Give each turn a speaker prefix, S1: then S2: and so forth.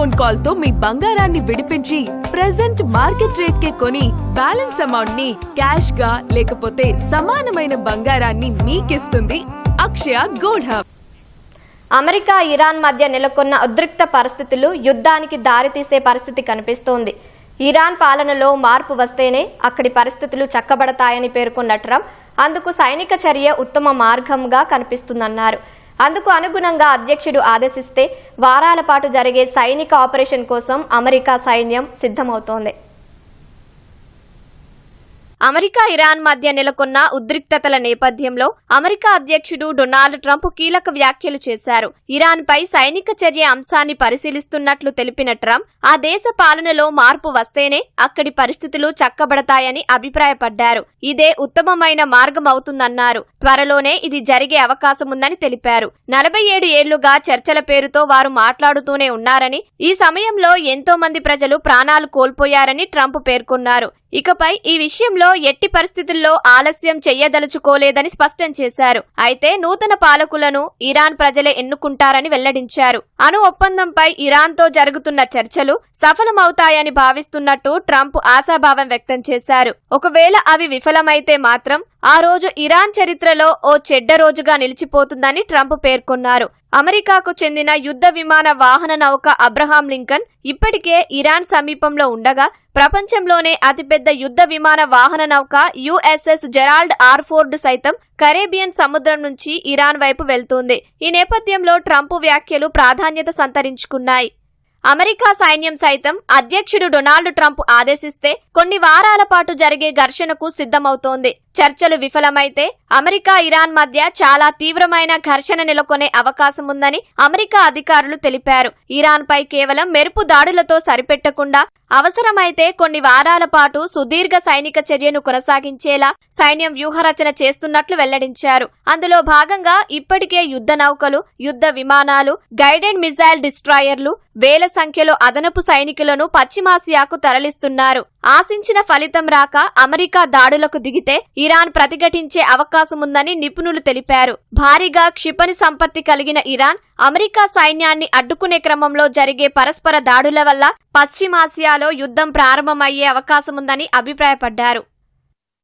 S1: Phone కాల్తో మీ బంగారాన్ని విడిపించి present market rate కే కొని బ్యాలెన్స్ అమౌంట్ని క్యాష్గా లేకపోతే సమానమైన బంగారాన్ని మీకిస్తుంది Akshaya gold hub
S2: America Iran మధ్య నెలకొన్న ఉద్రిక్త పరిస్థితులు యుద్ధానికి దారితీసే పరిస్థితి కనిపిస్తోంది. ఇరాన్ పాలనలో మార్పు వస్తేనే అక్కడి పరిస్థితులు చక్కబడతాయని పేర్కొన్న ట్రంప్ అందుకు సైనిక చర్య ఉత్తమ మార్గంగా కనిపిస్తుందన్నారు. అందుకు అనుగుణంగా అధ్యక్షుడు ఆదేశిస్తే వారాల పాటు జరిగే సైనిక ఆపరేషన్ కోసం అమెరికా సైన్యం సిద్ధమవుతోంది. అమెరికా ఇరాన్ మధ్య నెలకొన్న ఉద్రిక్తతల నేపథ్యంలో అమెరికా అధ్యక్షుడు డొనాల్డ్ ట్రంప్ కీలక వ్యాఖ్యలు చేశారు. ఇరాన్ పై సైనిక చర్య అంశాన్ని పరిశీలిస్తున్నట్లు తెలిపిన ట్రంప్ ఆ దేశ పాలనలో మార్పు వస్తేనే అక్కడి పరిస్థితులు చక్కబడతాయని అభిప్రాయపడ్డారు. ఇదే ఉత్తమమైన మార్గం అవుతుందన్నారు త్వరలోనే ఇది జరిగే అవకాశముందని తెలిపారు. నలభై ఏడు ఏళ్ళుగా చర్చల పేరుతో వారు మాట్లాడుతూనే ఉన్నారని ఈ సమయంలో ఎంతో మంది ప్రజలు ప్రాణాలు కోల్పోయారని ట్రంప్ పేర్కొన్నారు. ఇకపై ఈ విషయంలో ఎట్టి పరిస్థితుల్లో ఆలస్యం చెయ్యదలుచుకోలేదని స్పష్టం చేశారు. అయితే నూతన పాలకులను ఇరాన్ ప్రజలే ఎన్నుకుంటారని వెల్లడించారు. అణు ఒప్పందంపై ఇరాన్తో జరుగుతున్న చర్చలు సఫలమవుతాయని భావిస్తున్నట్టు ట్రంప్ ఆశాభావం వ్యక్తం చేశారు. ఒకవేళ అవి విఫలమైతే మాత్రం ఆ రోజు ఇరాన్ చరిత్రలో ఓ చెడ్డ రోజుగా నిలిచిపోతుందని ట్రంప్ పేర్కొన్నారు. అమెరికాకు చెందిన యుద్ధ విమాన వాహన నౌక అబ్రహాం లింకన్ ఇప్పటికే ఇరాన్ సమీపంలో ఉండగా ప్రపంచంలోనే అతిపెద్ద యుద్ధ విమాన వాహన నౌక యుఎస్ఎస్ జెరాల్డ్ ఆర్ఫోర్డ్ సైతం కరేబియన్ సముద్రం నుంచి ఇరాన్ వైపు వెళ్తోంది. ఈ నేపథ్యంలో ట్రంప్ వ్యాఖ్యలు ప్రాధాన్యత సంతరించుకున్నాయి. అమెరికా సైన్యం సైతం అధ్యక్షుడు డొనాల్డ్ ట్రంప్ ఆదేశిస్తే కొన్ని వారాల పాటు జరిగే ఘర్షణకు సిద్ధమవుతోంది. చర్చలు విఫలమైతే అమెరికా ఇరాన్ మధ్య చాలా తీవ్రమైన ఘర్షణ నెలకొనే అవకాశం ఉందని అమెరికా అధికారులు తెలిపారు. ఇరాన్పై కేవలం మెరుపు దాడులతో సరిపెట్టకుండా అవసరమైతే కొన్ని వారాల పాటు సుదీర్ఘ సైనిక చర్యను కొనసాగించేలా సైన్యం వ్యూహరచన చేస్తున్నట్లు వెల్లడించారు. అందులో భాగంగా ఇప్పటికే యుద్ధ నౌకలు యుద్ధ విమానాలు గైడెడ్ మిజైల్ డిస్ట్రాయర్లు వేల సంఖ్యలో అదనపు సైనికులను పశ్చిమాసియాకు తరలిస్తున్నారు. ఆశించిన ఫలితం రాక అమెరికా దాడులకు దిగితే ఇరాన్ ప్రతిఘటించే అవకాశముందని నిపుణులు తెలిపారు. భారీగా క్షిపణి సంపత్తి కలిగిన ఇరాన్ అమెరికా సైన్యాన్ని అడ్డుకునే క్రమంలో జరిగే పరస్పర దాడుల వల్ల పశ్చిమాసియాలో యుద్ధం ప్రారంభమయ్యే అవకాశముందని అభిప్రాయపడ్డారు.